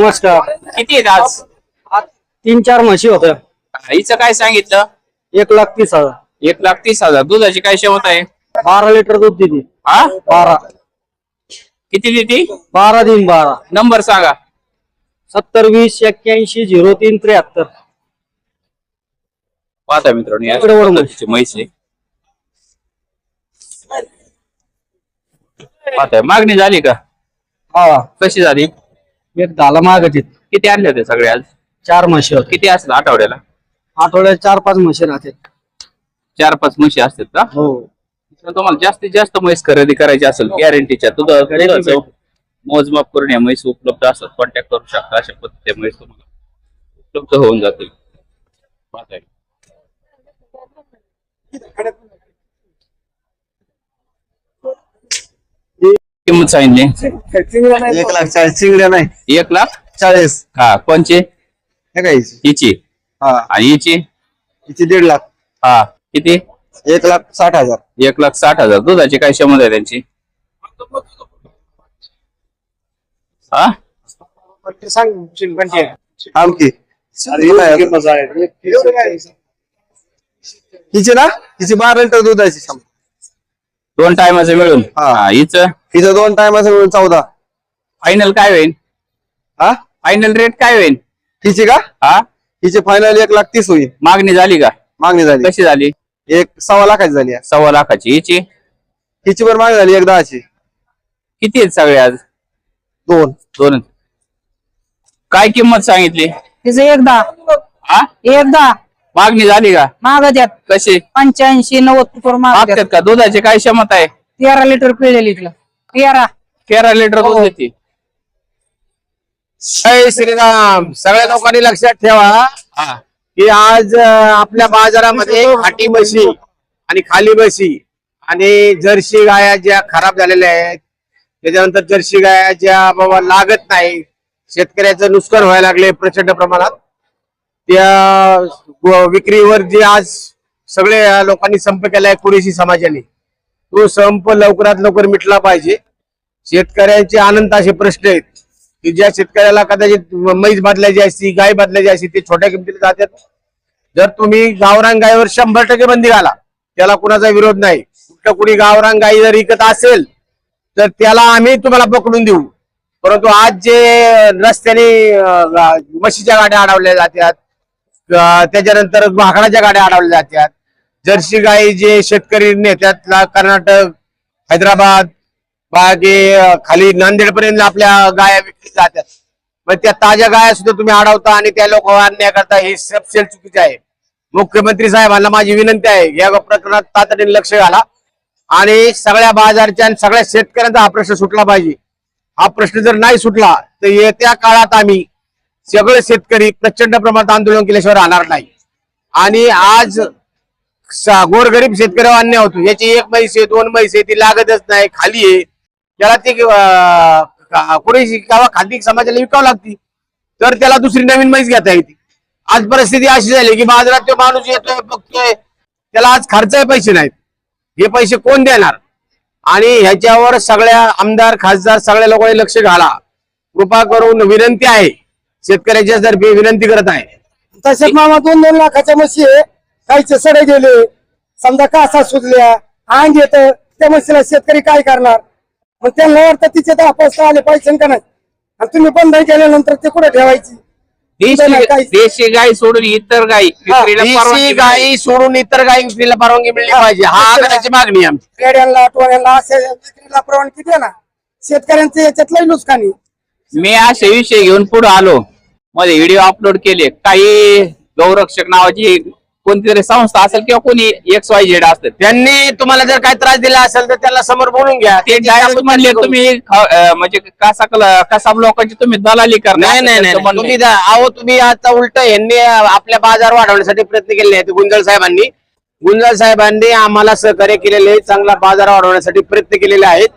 नमस्कार किती आहेत आज? तीन चार म्हशी होत्या. हिचं काय सांगितलं? एक लाख तीस हजार. एक लाख तीस हजार. दुधाची काय क्षमता आहे? बारा लिटर दूध देते हा? बारा. किती देते बारा दिन बारा. नंबर सांगा. सत्तर वीस एक्क्याऐंशी झिरो तीन त्र्याहत्तर. पाहता मित्रांनो या इकडे. पद्धतीची म्हैस आहे. पाहताय. मागणी झाली का? हा. कशी झाली? एक झाला मागचे किती आणले होते सगळे आज? चार म्हशी होते. किती असतात आठवड्याला? आठवड्यात चार पाच म्हशी राहते चार पाच म्हशी असतात का? हो. तर तुम्हाला जास्तीत जास्त म्हैस खरेदी करायची असेल गॅरंटीच्या तुझं दुधाचं मोजमाप करून या म्हैस उपलब्ध असतात कॉन्टॅक्ट करू शकता अशा पद्धतीच्या म्हैस तुम्हाला उपलब्ध होऊन जातील पाहताय. किंमत सांगितली? एक लाख चाळीस चिंगड्या नाही. एक लाख चाळीस. हा कोणचे? हे काय? हिची? हा. आणि हिची? हिची दीड लाख. हा. किती? एक लाख साठ हजार. एक लाख साठ हजार. दुधाची काय क्षमता आहे त्यांची? हा? आमकी हिची ना? हिची बारा लिटर दूध आहे क्षमता. दोन टायमाचं मिळून. हा. हा हिचं? हिचं दोन टायमाचं मिळून चौदा. फायनल काय होईल हा? फायनल रेट काय होईल हिची का? हा? हिची फायनल एक लाख तीस होईल. मागणी झाली का? मागणी झाली. कशी झाली? एक सव्वा लाखाची झाली. सव्वा लाखाची. हिची? हिची पण मागणी झाली एक दहाची. किती आहेत सगळे आज? दोन. दोन. काय किंमत सांगितली? तिचं एकदा हा? एकदा मागणी झाली का? मागत्यात कशी? पंच्याऐंशी नव्वद रुपये मागतात का? दुधाची काय क्षमता आहे? तेरा लिटर पिळलेली तिला तेरा. तेरा लिटर दूध देते. जय श्रीराम. सगळ्या लोकांनी लक्षात ठेवा हा. की आज अं, आपल्या बाजारामध्ये खाटी म्हशी आणि खाली म्हशी आणि जर्सी गाया ज्या खराब झालेल्या आहेत त्याच्यानंतर जर्सी गाया ज्या बाबा लागत नाही शेतकऱ्याचं नुकसान व्हायला लागले प्रचंड प्रमाणात. त्या व- विक्रीवर जे आज सगळे लोकांनी संप केलाय कुरेशी समाजाने. तो संप लवकरात लवकर मिटला पाहिजे. शेतकऱ्यांचे अनंत असे प्रश्न आहेत की ज्या शेतकऱ्याला कदाचित म्हैस बदलायची असती गाय बदलायची असती ते छोट्या किमतीला जातात. जर तुम्ही गावरान गायीवर शंभर टक्के बंदी घाला त्याला कुणाचा विरोध नाही. कुठलं कुणी गावरान गायी जर विकत असेल तर त्याला आम्ही तुम्हाला पकडून देऊ. परंतु आज जे रस्त्याने म्हशीच्या गाड्या अडवल्या जातात त्याच्यानंतर भाकडाच्या गाड्या अडवल्या जातात जर्सी गायी जे शेतकरी नेत्यातला कर्नाटक हैदराबाद बागे खाली नांदेड पर्यंत आपल्या गाया विकली जातात. मग त्या ताज्या गाया सुद्धा तुम्ही अडवता आणि त्या लोक अन्याय करता हे सबसेल चुकीचे आहे. मुख्यमंत्री साहेबांना माझी विनंती आहे या प्रकरणात तातडीने लक्ष घाला. आणि सगळ्या बाजारच्या आणि सगळ्या शेतकऱ्यांचा हा प्रश्न सुटला पाहिजे. हा प्रश्न जर नाही सुटला तर येत्या काळात आम्ही सगळे शेतकरी प्रचंड प्रमाणात आंदोलन केल्याशिवाय राहणार नाही. आणि आज गोरगरीब शेतकऱ्यावर अन्याय होतो. याची एक म्हैस आहे दोन म्हैस आहे ती लागतच नाही खाली आहे. त्याला ते अं, कुणी किंवा खादी समाजाला विकावं लागती. तर त्याला दुसरी नवीन म्हैस घेता येते. आज परिस्थिती अशी झाली की बाजारात तो माणूस येतोय बघतोय. त्याला आज खर्चाचे पैसे नाहीत. हे पैसे कोण देणार? आणि ह्याच्यावर सगळ्या आमदार खासदार सगळ्या लोकांनी लक्ष घाला. कृपा करून विनंती आहे. शेतकऱ्याच्या तर्फे विनंती करत आहे. तसेच मामा दोन दोन लाखाच्या म्हशी आहे. काहीचे सडे गेले. समजा कासा सुजल्या अंग येत त्या म्हशीला शेतकरी काय करणार? मग त्यांना वाटतं तिचे दहा पैसे आले पाहिजे का नाही? आणि तुम्ही बंद केल्यानंतर ते कुठे ठेवायची? देशी देशी गाय सोडून इतर गाय विक्रीला परवानगी देशी गायी सोडून इतर गायी विक्रीला परवानगी मिळली पाहिजे. हा आग्रहाची मागणी आहे आमची. खेड्यांना टोळ्यांना असे विक्रीला परवानगी द्या ना? शेतकऱ्यांचं याच्यात लई नुकसानी मी असे विषय घेऊन पुढे आलो. मध्ये व्हिडिओ अपलोड केले. काही गौरक्षक नावाची कोणती तरी संस्था असेल किंवा कोणी एक्स वाय झेड असतात त्यांनी तुम्हाला जर काही त्रास दिला असेल तर त्याला समोर बोलून घ्या. ते डायरेक्ट म्हणले तुम्ही ख- म्हणजे कसा कसाब लोकांची तुम्ही दलाली करणार नाही नाही नाही नाही. तुम्ही जा- अहो तुम्ही आता उलट यांनी आपल्या बाजार वाढवण्यासाठी प्रयत्न केले आहेत गुंजल साहेबांनी. गुंजल साहेबांनी आम्हाला सहकार्य केलेले चांगला बाजार वाढवण्यासाठी प्रयत्न केलेले आहेत.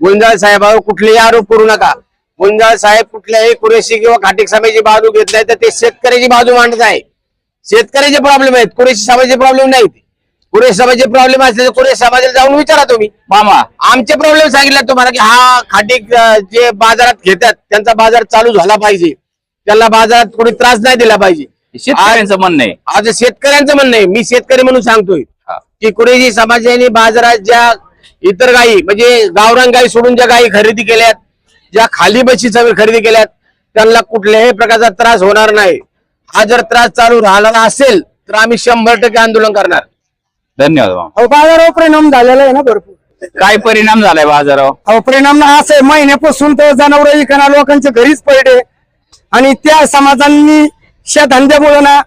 गुंजल साहेबावर कुठलेही आरोप करू नका. गुंजल साहेब कुठल्याही कुरेशी किंवा खाटिक समाजाची बाजू घेत नाही तर ते शेतकऱ्याची बाजू मांडत आहे. शेतकऱ्याचे प्रॉब्लेम आहेत कुरेशी समाजाचे प्रॉब्लेम नाहीत. कुरेश समाजाचे प्रॉब्लेम असले तर कुरेश समाजाला जाऊन विचारा तुम्ही. मामा. आमचे प्रॉब्लेम सांगितले तुम्हाला की हा खाटी जे बाजारात घेतात त्यांचा बाजार चालू झाला पाहिजे. त्यांना बाजारात कोणी त्रास नाही दिला पाहिजे. शेतकऱ्यांचं म्हणणं आहे. आज शेतकऱ्यांचं म्हणणं आहे. मी शेतकरी म्हणून सांगतोय. की कुणीही समाजाने बाजारात ज्या इतर गायी म्हणजे गावरान गायी सोडून ज्या गायी खरेदी केल्यात ज्या खाली बशीचा खरेदी केल्यात त्यांना कुठल्याही प्रकारचा त्रास होणार नाही. हा जर त्रास चालू राहिला असेल तर आम्ही शंभर टक्के आंदोलन करणार. धन्यवाद. अहो बाजारावर परिणाम झालेला आहे ना भरपूर. काय परिणाम झालाय बाजारावर? अहो परिणाम ना असं आहे महिन्यापासून तर जनावर इकणा लोकांच्या घरीच पडले. आणि त्या समाजांनी धंद्यामुळे ना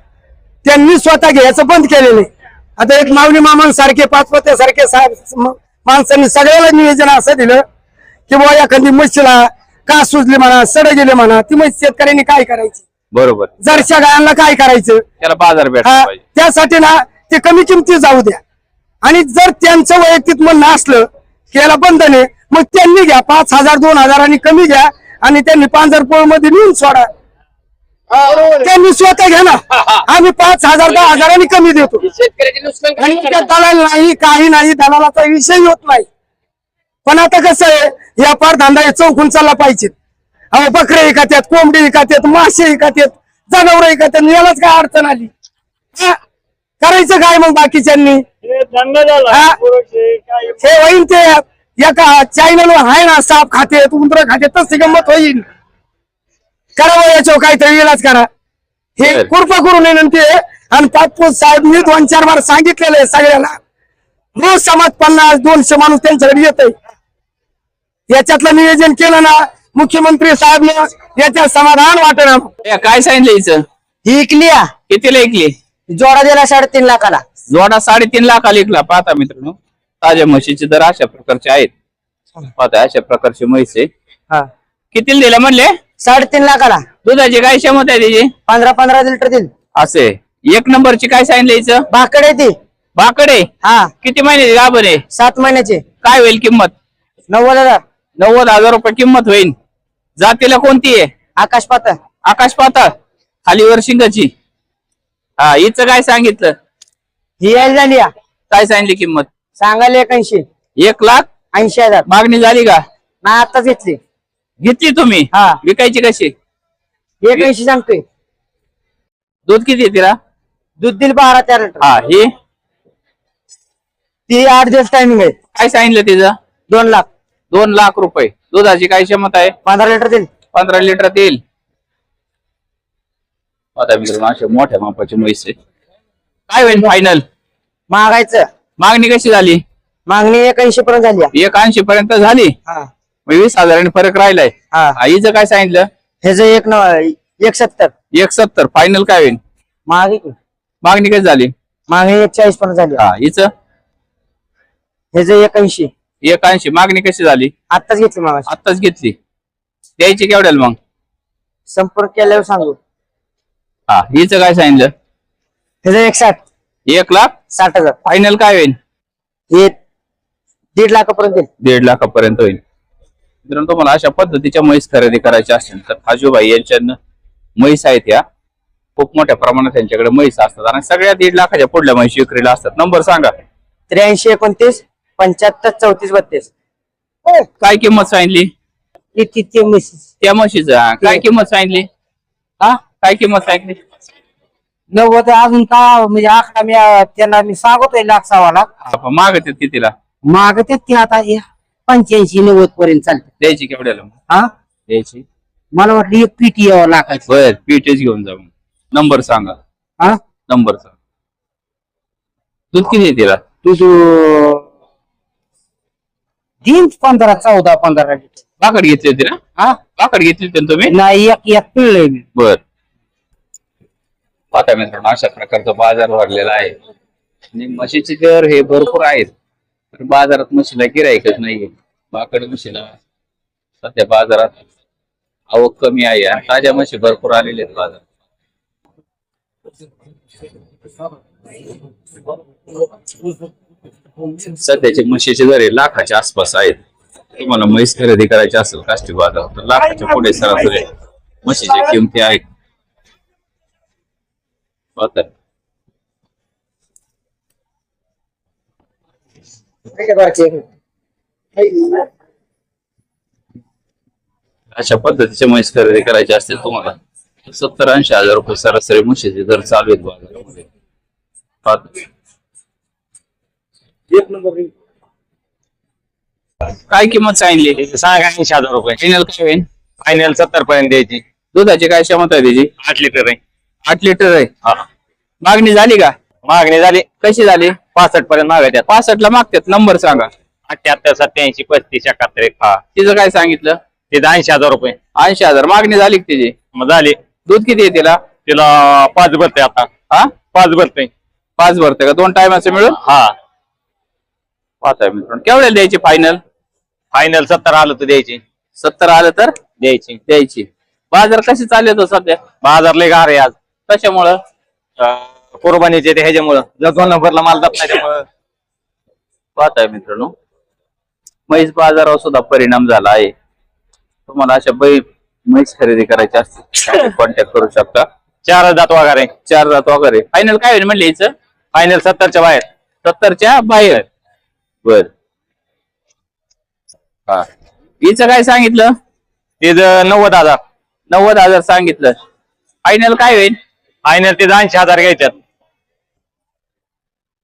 त्यांनी स्वतः घ्यायचं बंद केलेलं आहे. आता एक माऊली मामांसारखे पाचपत्यासारखे सा- म- माणसांनी सगळ्याला नियोजन असं दिलं की बुवा एखादी म्हशीला का सुजली म्हणा सड गेले म्हणा ती म्हशी शेतकऱ्यांनी काय करायची? बरोबर. जरशा गायांना काय करायचं? त्याला बाजार भेटला हा, पाहिजे. त्यासाठी ना ते कमी किमती जाऊ द्या. आणि जर त्यांचं वैयक्तिक म्हणणं असलं की याला बंधन आहे मग त्यांनी घ्या पाच हजार दोन हजारांनी कमी घ्या आणि त्यांनी पांजरपोळमध्ये नेऊन सोडा. त्यांनी स्वतः घ्या ना. आम्ही पाच हजार दहा हजारांनी कमी देतो. आणि त्या दलाल नाही काही नाही दलालाचा विषय होत नाही. पण आता कसं आहे व्यापार धंदा हे चौकून चालला पाहिजे. अहो बकरे एकात्यात कोंबडी एकात्यात मासे एकात्यात जनावर एकात्यात यालाच काय अडचण आली? हा? करायचं काय मग बाकीच्यांनी? हा? होईल ते एका चॅनल आहे ना साप खाते उंदर खाते तशी गंमत होईल करावं याच्यावर काहीतरी इलाज करा. हे. कृपा करून विनंती आहे आणि पाचपूस साहेब मी दोन चार बार सांगितलेलं आहे सगळ्याला. रोज समाज पन्नास दोनशे माणूस त्यांच्याकडे येत याच्यातलं नियोजन केलं ना मुख्यमंत्री साहेब याच्यात समाधान वाटणार ए, काय सांगितलं ही इकली आ. कितीला ऐकली जोडा दिला साडेतीन लाखाला. जोडा साडेतीन लाखाला ऐकला पाहता मित्रांनो ताज्या म्हशीचे दर अशा प्रकारचे आहेत. पाहता अशा प्रकारची म्हैस आहे. हा. कितीला दिल्या म्हणले? साडेतीन लाखाला. दुधाची काय क्षमता आहे त्याची पंधरा पंधरा लिटर देईल. असे. एक नंबरची काय सांगितलं भाकडे ती. बाकडे हा. किती महिन्याची गाभण आहे? सात महिन्याचे. काय होईल किंमत? नव्वद हजार. नव्वद हजार रुपये किंमत होईल जातीला कोणती आहे? आकाश पातळ. आकाश पाताळ. खालीवर शिंगाची हा हिचं काय सांगितलं? ही यायला झाली आ. काय सांगितली किंमत? सांगायला एक ऐंशी एक लाख? ऐंशी हजार. मागणी झाली का? ना आताच घेतली. घेतली तुम्ही? हा. विकायची कशी? एक ऐंशी सांगतोय. दूध किती आहे तिला? दूध दिल बारा तेरा लिटर. हा हे? ती आठ दिवस टायमिंग आहे. काय सांगितलं तिचं? दोन लाख. दोन लाख रुपये. दुधाची काय क्षमता आहे? पंधरा लिटर देईल. पंधरा लिटर येईल आता मित्रांनो अशा मोठ्या मापाची म्हैस आहे. काय होईल फायनल मागायचं. मागणी कशी झाली? मागणी एक ऐंशी पर्यंत झाली आ. एक ऐंशी पर्यंत झाली? हा. मग वीस हजारांनी फरक राहिलाय. हा. आईचं काय सांगितलं? ह्याचं एक न एक सत्तर एक सत्तर फायनल काय होईल? मागे मागणी कशी झाली? मागणी एक चाळीस पर्यंत झाली हा हिचं? ह्याचं एक ऐंशी एक ऐंशी मागणी कशी झाली? आत्ताच घेतली मागाशी. आत्ताच घेतली. द्यायची केवढ्याला मग? संपर्क केल्यावर सांगू. हा हिचं काय सांगितलं ह्याचं एक साठ. एक लाख? साठ हजार. फायनल काय होईल? हे दीड लाखापर्यंत देईल दीड लाखापर्यंत होईल. मित्रांनो तुम्हाला अशा पद्धतीच्या म्हैस खरेदी करायच्या असेल तर खाजूबाई यांच्या म्हैस आहेत या. खूप मोठ्या प्रमाणात त्यांच्याकडे म्हैस असतात आणि सगळ्या दीड लाखाच्या पुढल्या म्हैस विक्रीला असतात. नंबर सांगा. त्र्याऐंशी एकोणतीस पंच्याहत्तर चौतीस बत्तीस. काय किंमत सांगितली? किती ते म्हशी त्या म्हशीचं काय किंमत सांगितली? हा? काय किंमत सांगितली? नव्वद अजून का म्हणजे आकडा मी त्यांना मी सांगतोय लाख सव्वा लाख मागत कितीला? मागते ते आता पंच्याऐंशी नव्वद पर्यंत चालते. द्यायची केवढ्याला? हा? द्यायची. मला वाटलं एक पीटी यावं लाखाची. बर पीठच घेऊन जा नंबर सांगा. हा? नंबर सांगा. दूध किती तिला? तुझ दिन पंधरा चौदा पंधरा लिटर. बाकड घेतली होती ना? हा? बाकड घेतली होती ना तुम्ही? नाही एक एक पिळलंय मी. बर. आता मित्रांनो अशा प्रकारचा बाजार भरलेला आहे. आणि म्हशीचे दर हे भरपूर आहेत. तर बाजारात म्हशीला गिरायकच नाहीये. बाकड म्हशीला सध्या बाजारात आवक कमी आहे. आणि ताज्या म्हशी भरपूर आलेल्या आहेत बाजारात. सध्याचे म्हशीचे दर लाखाच्या आसपास आहेत. तुम्हाला म्हैस खरेदी करायची असेल काष्टी बाजार तर लाखाच्या पुढे सरासरी म्हशीच्या किमती आहेत. अशा पद्धतीचे म्हैस खरेदी करायचे असतील तुम्हाला सत्तर ऐंशी हजार रुपये सरासरी म्हशीचे दर चालू आहेत बाजारामध्ये. पाहतो. काय किंमत सांगितली? सांगा ऐंशी हजार रुपये. फायनल काय होईल? फायनल सत्तर पर्यंत द्यायची. दुधाची काय क्षमता आहे त्याची? आठ लिटर आहे. आठ लिटर आहे. हा. मागणी झाली का? मागणी झाली. कशी झाली? पासष्ट पर्यंत मागायच्यात पासष्ट ला मागतात. नंबर सांगा. अठ्याहत्तर सत्याऐंशी पस्तीस एकाहत्तर एक हा. तिचं काय सांगितलं? तिथं ऐंशी हजार रुपये. ऐंशी हजार. मागणी झाली का त्याची? मग झाली. दूध किती आहे तिला? तिला पाच भरते आता. हा? पाच भरते. पाच भरते का? दोन टायमाचं मिळून? हा. पाहताय मित्रांनो. केवढ्याला द्यायची फायनल फायनल सत्तर आलं तर द्यायची. सत्तर आलं तर? द्यायची. द्यायची. बाजार कसे चालले तो सध्या? बाजार लय गार आहे आज. कशामुळं? अं, कुर्बानीचे ते ह्याच्यामुळं. जर दोन नंबरला माल जात नाही त्यामुळं. पाहताय मित्रांनो. म्हैस बाजारावर सुद्धा परिणाम झाला आहे. तुम्हाला अशा बै म्हैस खरेदी करायची असते कॉन्टॅक्ट करू शकता. चार जात वगैरे. चार जात वगैरे. फायनल काय होईल म्हणले फायनल सत्तरच्या बाहेर. सत्तरच्या बाहेर. बर. हा. हिचं काय सांगितलं? तिथं नव्वद हजार. नव्वद हजार सांगितलं. फायनल काय होईल? फायनल तिथं ऐंशी हजार घ्यायच्यात.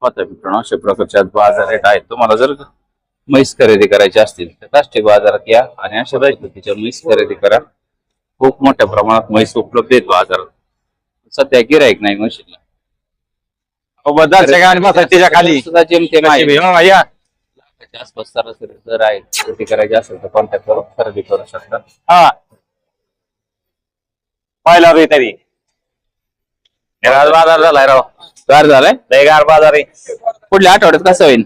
पाहता मित्रांनो अशा प्रकारचे आज बाजार रेट आहेत. तुम्हाला जर म्हैस खरेदी करायची असतील तर राष्ट्रीय बाजारात या आणि अशा पद्धतीच्या म्हैस खरेदी करा. खूप मोठ्या प्रमाणात म्हैस उपलब्ध आहेत बाजारात. सध्या गिराईक नाही म्हशीला. त्याच्याखाली. सुद्धा जेमतेम आहे. या. आसपास सरासरी दर आहे खरेदी करायची असेल तर कॉन्टॅक्ट करून खरेदी करू शकता. हा. पाहिला रे तरी. बाजार झालाय राव. गार झालाय? लय गार बाजार आहे. पुढल्या आठवड्यात कसं होईल?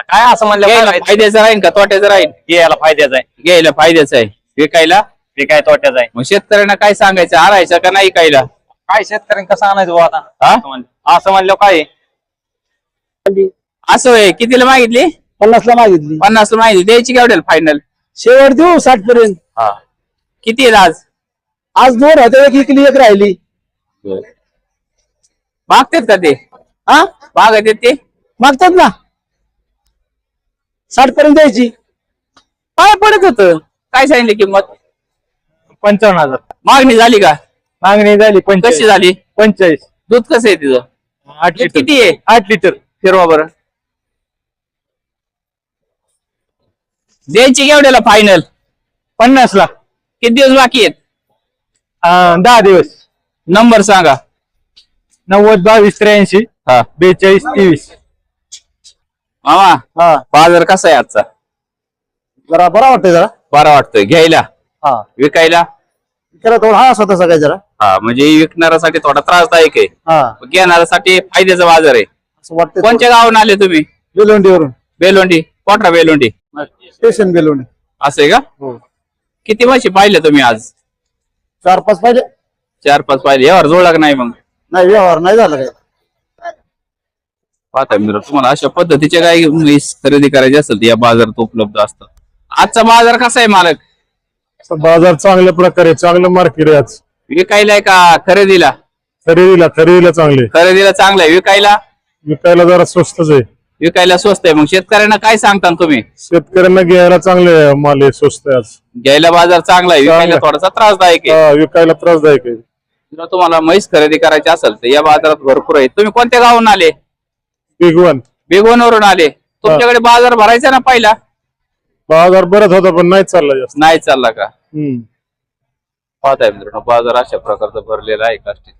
काय असं म्हणलं घ्यायला फायद्याचं राहील का तोट्याचं राहील यायला फायद्याचं आहे. घ्यायला फायद्याचं आहे. विकायला? ते काय तोट्याचं आहे. मग शेतकऱ्यांना काय सांगायचं? आरायचं का नाही कायला काय शेतकऱ्यांना कसं आणायचं बुवा आता? हा? असं म्हणलं- असं म्हणलं काय? आहे? असं होय. कितीला मागितली? पन्नास ला मागितली. पन्नास माहिती द्यायची केवढ्याला फायनल शेवट देऊ साठ पर्यंत किती आहे आज? आज दोन होते एक इकली एक राहिली. मागतात का ते? हा? मागत आहेत ते? मागतात ना. साठ पर्यंत द्यायची. काय पडत होत. काय सांगितली किंमत? पंचावन्न हजार. मागणी झाली का? मागणी झाली कशी झाली? पंचेचाळीस. दूध कसं आहे तिचं? आठ दूध किती आहे? आठ लिटर. फिरवा बरं. द्यायची केवढ्याला फायनल पन्नास ला किती दिवस बाकी आहेत? अं, दहा दिवस. नंबर सांगा. नव्वद बावीस त्र्याऐंशी हा. बेचाळीस तेवीस. मामा हा. बाजार कसा आहे आजचा? जरा बरा वाटतंय जरा. बरा वाटतोय. घ्यायला? हा. विकायला? त्याला थोडा हा स्वतःचा काय जरा. हा म्हणजे विकणाऱ्यासाठी थोडा त्रासदायक आहे. हा. घेणाऱ्यासाठी फायद्याचा बाजार आहे. असं वाटतंय कोणत्या गावून आले तुम्ही? बेलोंडीवरून. बेलोंडी. कोठरा बेलोंडी? स्टेशन बेलोंडी. असं आहे का? हो. किती म्हशी पाहिले तुम्ही आज? चार पाच पाहिजे. चार पाच पाहिले. यावर जोडला का नाही मग? नाही व्यवहार नाही झाला काय पाहता मित्र तुम्हाला अशा पद्धतीचे काही म्हैस खरेदी करायची असेल तर या बाजारात उपलब्ध असतात. आजचा बाजार कसा आहे मालक? बाजार चांगल्या प्रकारे चांगलं मार्केट आहे आज. विकायला आहे का खरेदीला? खरेदीला खरेदीला चांगले. खरेदीला चांगला आहे. विकायला? विकायला जरा स्वस्तच आहे. विकायला स्वस्त आहे. मग शेतकऱ्यांना काय सांगता तुम्ही? शेतकऱ्यांना घ्यायला चांगले माल आहे स्वस्त आहे आज. घ्यायला बाजार चांगला आहे विकायला चांगला. थोडासा त्रासदायक आहे. हा, विकायला त्रासदायक आहे. जर तुम्हाला म्हैस खरेदी करायची असेल तर या बाजारात भरपूर आहे. तुम्ही कोणत्या गावून आले? बिग वन बेगोनवरून आले. तुमच्याकडे बाजार भरायचा ना पहिला? बाजार बरंच होता पण नाही चालला जास्त. नाही चालला का? हम्म. पाहताय मित्रांनो बाजार अशा प्रकारचा भरलेला आहे काष्टीचा